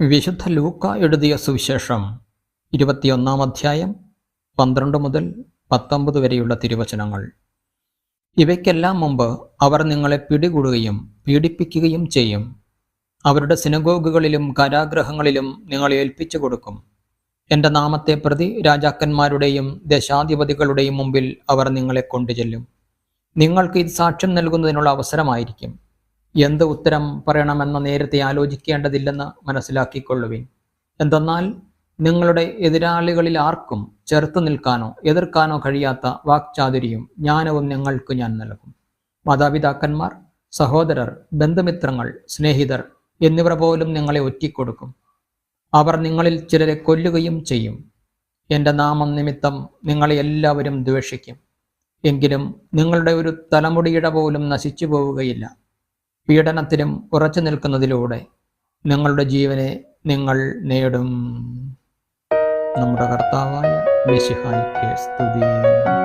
വിശുദ്ധ ലൂക്ക എഴുതിയ സുവിശേഷം ഇരുപത്തിയൊന്നാം അധ്യായം പന്ത്രണ്ട് മുതൽ പത്തൊമ്പത് വരെയുള്ള തിരുവചനങ്ങൾ. ഇവയ്ക്കെല്ലാം മുമ്പ് അവർ നിങ്ങളെ പിടികൂടുകയും പീഡിപ്പിക്കുകയും ചെയ്യും. അവരുടെ സിനഗോഗുകളിലും കാരാഗ്രഹങ്ങളിലും നിങ്ങളെ ഏൽപ്പിച്ചു കൊടുക്കും. എന്റെ നാമത്തെ പ്രതി രാജാക്കന്മാരുടെയും ദേശാധിപതികളുടെയും മുമ്പിൽ അവർ നിങ്ങളെ കൊണ്ടുചെല്ലും. നിങ്ങൾക്ക് ഇത് സാക്ഷ്യം നൽകുന്നതിനുള്ള അവസരമായിരിക്കും. എന്ത് ഉത്തരം പറയണമെന്ന് നേരത്തെ ആലോചിക്കേണ്ടതില്ലെന്ന് മനസ്സിലാക്കിക്കൊള്ളുവിൻ. എന്തെന്നാൽ നിങ്ങളുടെ എതിരാളികളിൽ ആർക്കും ചെറുത്തു നിൽക്കാനോ എതിർക്കാനോ കഴിയാത്ത വാക്ചാതുരിയും ജ്ഞാനവും നിങ്ങൾക്ക് ഞാൻ നൽകും. മാതാപിതാക്കന്മാർ സഹോദരർ ബന്ധുമിത്രങ്ങൾ സ്നേഹിതർ എന്നിവർ പോലും നിങ്ങളെ ഒറ്റിക്കൊടുക്കും. അവർ നിങ്ങളിൽ ചിലരെ കൊല്ലുകയും ചെയ്യും. എന്റെ നാമം നിമിത്തം നിങ്ങളെ എല്ലാവരും ദ്വേഷിക്കും. എങ്കിലും നിങ്ങളുടെ ഒരു തലമുടിയിട പോലും നശിച്ചു പോവുകയില്ല പീഡനത്തിലും ഉറച്ചു നിൽക്കുന്നതിലൂടെ നിങ്ങളുടെ ജീവനെ നിങ്ങൾ നേടും. നമ്മുടെ കർത്താവായ മിശിഹായിക്ക് സ്തുതി.